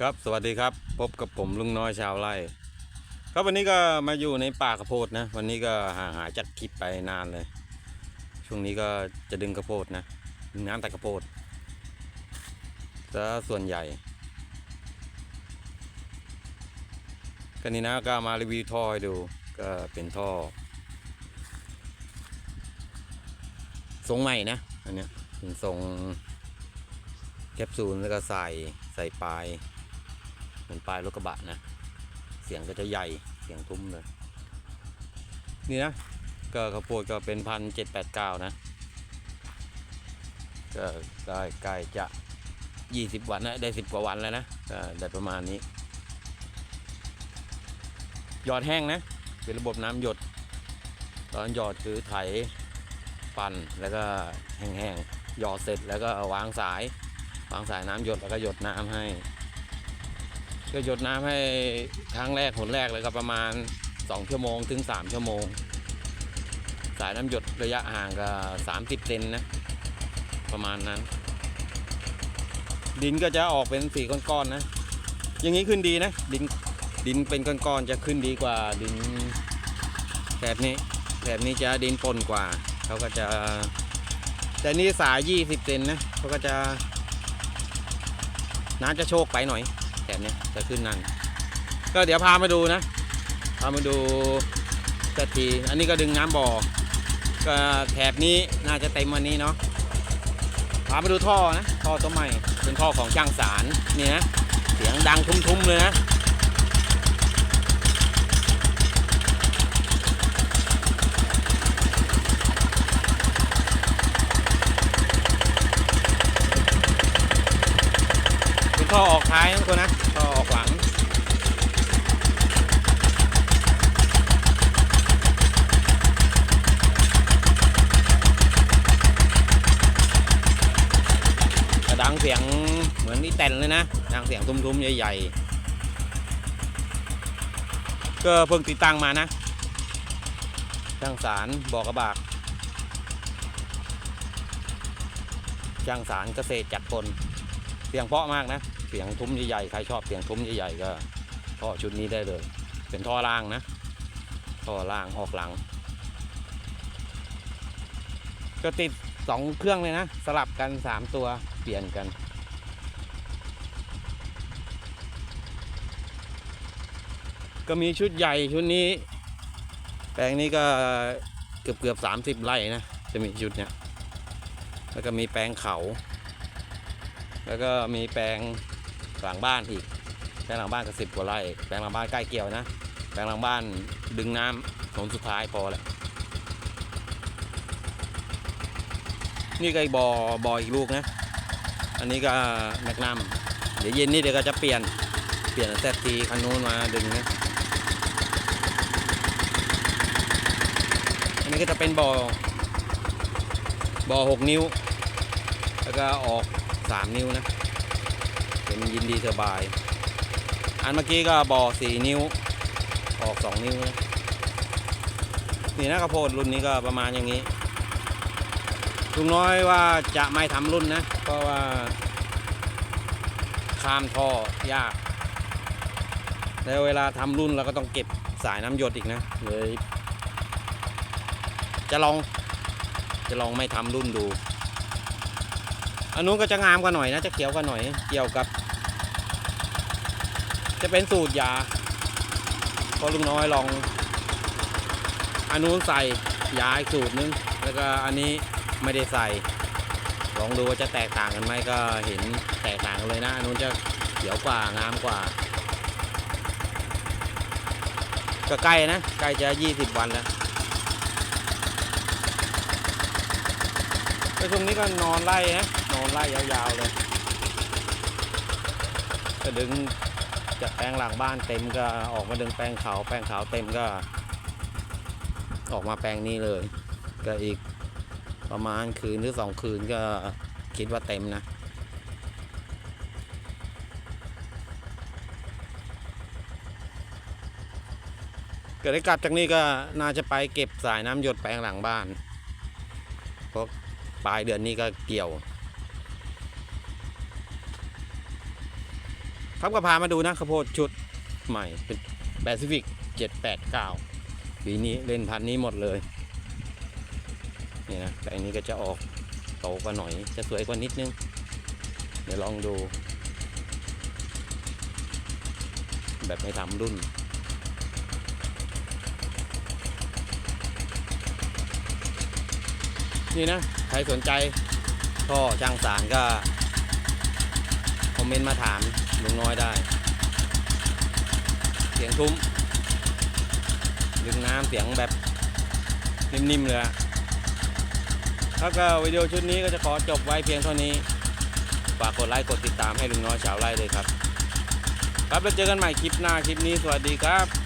ครับ สวัสดีครับ พบกับผมลุงน้อยชาวไร่ ครับวันนี้ก็มาอยู่ในป่ากระโพดนะ วันนี้ก็หาหาจัดคลิปไปนานเลย ช่วงนี้ก็จะดึงกระโพดนะดึงน้ำแต่กระโพดซะส่วนใหญ่ก็นี่นะก็มารีวิวท่อให้ดูก็เป็นท่อทรงใหม่นะอันเนี้ยเป็นทรงแคปซูลแล้วก็ใส่ใส่ปลาย มือนปลายรถกระบะนะ เสียงก็จะใหญ่เสียงทุ้มเลย นี่นะ ก็ข้าวโพดก็เป็นพันเจ็ดแปดเก้านะ ก็ได้ใกล้จะยี่สิบวันนะได้สิบกว่าวันแล้วนะก็ได้ประมาณนี้ หยอดแห้งนะ เป็นระบบน้ำหยด ตอนหยอดคือไถปั่นแล้วก็แห้งๆหยอดเสร็จแล้วก็วางสาย วางสายน้ำหยดแล้วก็หยดน้ำให้ ก็หยดน้ำให้ครั้งแรกหนแรกเลยก็ประมาณ 2 ชั่วโมงถึง 3 ชั่วโมง สายน้ำหยดระยะห่างก็30เซนนะ ประมาณนั้น ดินก็จะออกเป็นสีก้อนๆนะ อย่างนี้ขึ้นดีนะ ดินดินเป็นก้อนๆจะขึ้นดีกว่าดินแบบนี้แบบนี้จะดินปนกว่าเขาก็จะแต่นี่สาย 20เซนนะเขาก็จะน้ำจะโชกไปหน่อย แถบเนี้ยจะขึ้นนั่น ก็เดี๋ยวพามาดูนะ พามาดูสักทีอันนี้ก็ดึงน้ำบ่อ ก็แถบนี้น่าจะเต็มวันนี้เนาะ พามาดูท่อนะ ท่อตัวใหม่ เป็นท่อของช่างสารนี่นะ เสียงดังทุ้มๆเลยนะ เป็น ท้ายนะทุกคนนะท่ออกหลังกระดังเสียงเหมือนนี่แต่นเลยนะดังเสียงทุ้มๆ ใหญ่ ๆ ก็เพิ่งติดตั้งมานะช่างสารบอกกระบากช่างสารเกษตรจัดคนเสียงเพาะมากนะ สียงทุ้มใหญ่ๆใครชอบเสียงทุ้มใหญ่ๆก็ท่อชุดนี้ได้เลย เป็นท่อล่างนะท่อล่างออกหลัง ก็ติดสองเครื่องเลยนะ สลับกันสามตัวเปลี่ยนกัน ก็มีชุดใหญ่ชุดนี้ แปลงนี้ก็เกือบเกือบสามสิบไร่นะ จะมีชุดเนี้ยแล้วก็มีแปลงเขา แล้วก็มีแปลง หลังบ้านอีกแปลงหลังบ้านก็สิบกว่าไร่แปลงหลังบ้านใกล้เกี่ยวนะแปลงหลังบ้านดึงน้ำผลสุดท้ายพอแหละนี่ก็อีกบอ่อบออีกลูกนะ อันนี้ก็แมกนัมเดี๋ยวเย็นนี้เดี๋ยวก็จะเปลี่ยน เปลี่ยนแซทีคันนู้นมาดึงนะ อันนี้ก็จะเป็นบอ่อบอหกนิ้ว แล้วก็ออกสามนิ้วนะ เป็นยินดีเทอร์บาย อันเมื่อกี้ก็บอสี่นิ้ว ออกสองนิ้วนะนี่นะข้าวโพดรุ่นนี้ก็ประมาณอย่างนี้ลุงน้อยว่าจะไม่ทำรุ่นนะ เพราะว่า ข้ามท่อยาก แล้วเวลาทำรุ่นเราก็ต้องเก็บสายน้ำหยดอีกนะเลยจะลองจะลองไม่ทำรุ่นดูอันนู้นก็จะงามกว่าหน่อยนะจะเขียวกว่าหน่อย เกี่ยวกับ จะเป็นสูตรยาพราะลุงน้อยลองอันนู้นใส่ยาอีกสูตรนึง แล้วก็อันนี้ไม่ได้ใส่ ลองดูว่าจะแตกต่างกันไหมก็เห็นแตกต่างกันเลยนะอันนู้นจะเขียวกว่างามกว่า ก็ใกล้นะใกล้จะ20วันแล้วก็ช่วงนี้ก็นอนไล่นะนอนไล่ยาวๆเลยก็ดึง จากแปลงหลังบ้านเต็มก็ออกมาดึงแปลงเขาแปลงเขาเต็มก็ ออกมาแปลงนี้เลย ก็อีกประมาณคืนหรือสองคืนก็คิดว่าเต็มนะเกิดได้กลับจากนี้ก็น่าจะไปเก็บสายน้ำหยดแปลงหลังบ้านเพราะปลายเดือนนี้ก็เกี่ยว ครับก็พามาดูนะข้าวโพดชุดใหม่เป็นแปซิฟิก789ปีนี้เล่นพันนี้หมดเลยนี่นะแต่อันนี้ก็จะออกโตกว่าหน่อยจะสวยกว่านิดนึง เดี๋ยวลองดู แบบไม่ทำรุ่นนี่นะ ใครสนใจก็ช่างสารก็ คอมเมนต์มาถาม ลุงน้อยได้ เสียงทุ้ม ดึงน้ำเสียงแบบนิ่มๆเลยอะแล้วก็วิดีโอชุดนี้ก็จะขอจบไว้เพียงเท่านี้ ฝากกดไลค์กดติดตามให้ลุงน้อยชาวไร่เลยครับ ครับแล้วเจอกันใหม่คลิปหน้าคลิปนี้สวัสดีครับ